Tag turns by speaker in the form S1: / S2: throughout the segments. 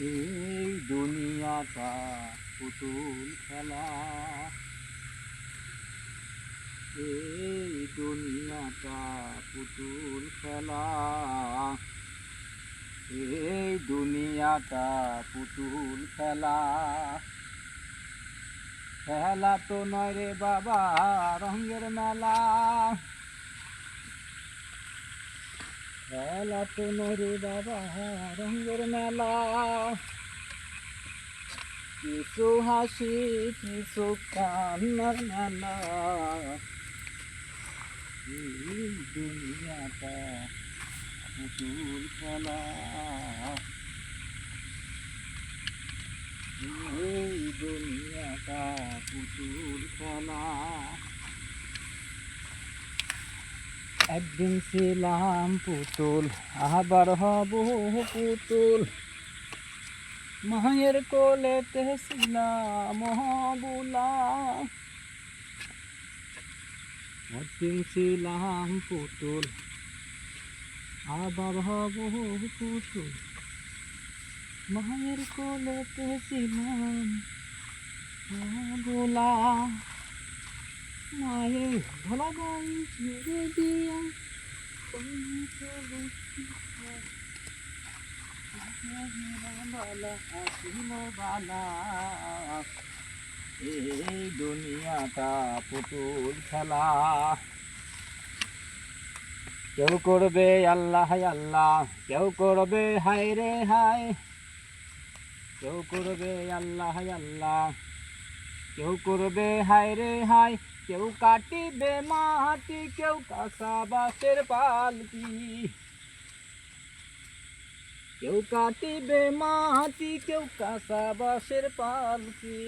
S1: এই দুনিয়াটা পুতুল খেলা। এই দুনিয়াটা পুতুল খেলা। এই দুনিয়াটা পুতুল খেলা। খেলা তো নয় রে বাবা, রঙের মেলা। নয় রে বাবা রঙের মেলা কিছু হাসি কিছু কান্নার মেলা দুনিয়াটা পুতুল খেলা এই দুনিয়াটা পুতুল খেলা একদিন ছিলাম পুতুল, আবার হব পুতুল। মায়ের কোলেতে ছিলাম হবুলা একদিন ছিলাম পুতুল, আবার হব পুতুল। মায়ের কোলেতে ছিলাম হবুলা মায়ের ভোলা ছেড়ে দিয়া এই দুনিয়াটা পুতুল খেলা। কেউ করবে আল্লাহ আল্লাহ, কেউ করবে হায় রে হায়। কেউ করবে আল্লাহ আল্লাহ, কেউ করবে হায় রে হায়। কেউ কাটিবে মাটি, কেউ কাঁচা বাসের পালকি কেউ কাটিবে মাটি, কেউ কাঁচা বাসের পালকি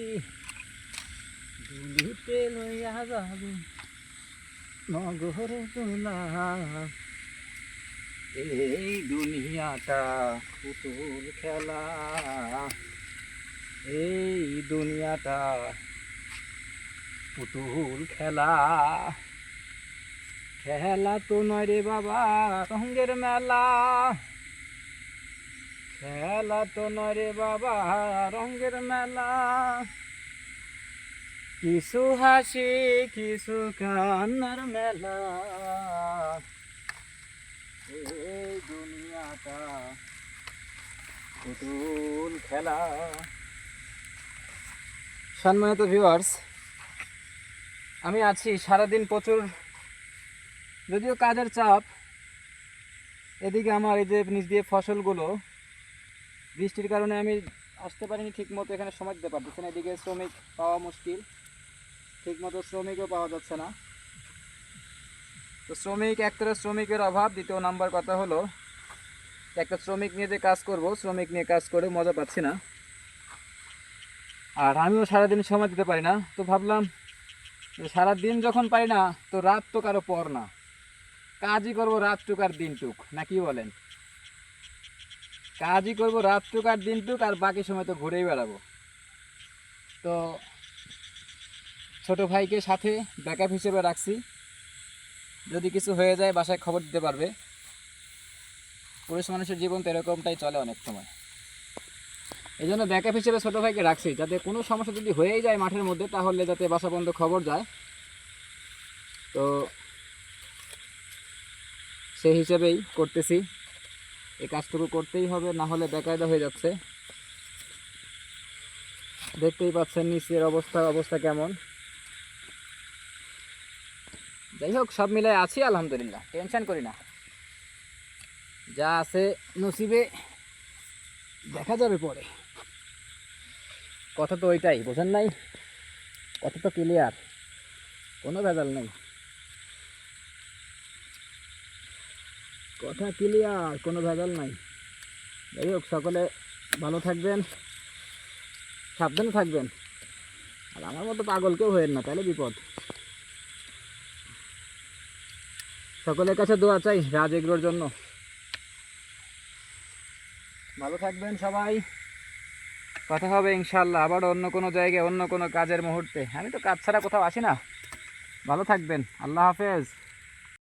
S1: দুলিতে লইয়া যাবে নগর তোলা এই দুনিয়াটা পুতুল খেলা। এই দুনিয়াটা পুতুল খেলা। খেলা তো নয় রে বাবা রঙ্গের মেলা। খেলা তো নয় রে বাবা রঙ্গের মেলা। কিছু হাসি, কিছু কান্নার মেলা। এই দুনিয়াটা পুতুল খেলা। সম্মানিত ভিউয়ার্স আমি আছি, সারাদিন প্রচুর। যদিও কাজের চাপ, এদিকে আমার এই যে নিচ দিয়ে ফসলগুলো, বৃষ্টির কারণে আমি আসতে পারিনি ঠিক মতো এখানে সময় দিতে পারতেছি না। এদিকে শ্রমিক পাওয়া মুশকিল ঠিক মতো শ্রমিকও পাওয়া যাচ্ছে না। তো শ্রমিক একটা শ্রমিকের অভাব, দ্বিতীয় নাম্বার কথা হলো, একটা শ্রমিক নিয়ে যে কাজ করব, শ্রমিক নিয়ে কাজ করে মজা পাচ্ছি না। আর আমিও সারাদিন সময় দিতে পারি না, তো ভাবলাম যে সারাদিন যখন পাই না, তো রাত তো কারও পর না। কাজই করব রাত টুক আর দিন টুক না কি বলেন? কাজই করব রাত টুক আর দিন টুক আর বাকি সময় তো ঘুরেই বেড়াবো। তো ছোট ভাইকে সাথে ব্যাকআপ হিসেবে রাখছি। যদি কিছু হয়ে যায়, বাসায় খবর দিতে পারবে। পুরুষ মানুষের জীবন তো এরকমটাই চলে অনেক সময়। এই জন্য ব্যাকআপ হিসেবে ছোটো ভাইকে রাখছি, যাতে কোনো সমস্যা যদি হয়েই যায় মাঠের মধ্যে, তাহলে যাতে বাসা বন্ধ খবর যায়। তো সেই হিসেবেই করতেছি। এই কাজটুকু করতেই হবে, না হলে বেকায়দা হয়ে যাচ্ছে। দেখতেই পাচ্ছেন নিচের অবস্থা অবস্থা কেমন। যাই হোক, সব মিলাই আছি, আলহামদুলিল্লাহ। টেনশন করি না। যা আছে নসিবে, দেখা যাবে পরে। কথা তো ওইটাই, বোঝেন নাই? কথা তো ক্লিয়ার কোনো ভেজাল নেই। কথা ক্লিয়ার কোনো ভেজাল নাই। যাই হোক, সকলে ভালো থাকবেন, সাবধানে থাকবেন। আর আমার মতো পাগল কেউ হয়েন না, তাহলে বিপদ। সকলের কাছে দোয়া চাই রাজ এগুলোর জন্য। ভালো থাকবেন সবাই। কথা হবে ইনশাল্লাহ আবার অন্য কোনো জায়গায়, অন্য কোনো কাজের মুহূর্তে। আমি তো কাজ ছাড়া কোথাও আসি না। ভালো থাকবেন। আল্লাহ হাফেজ।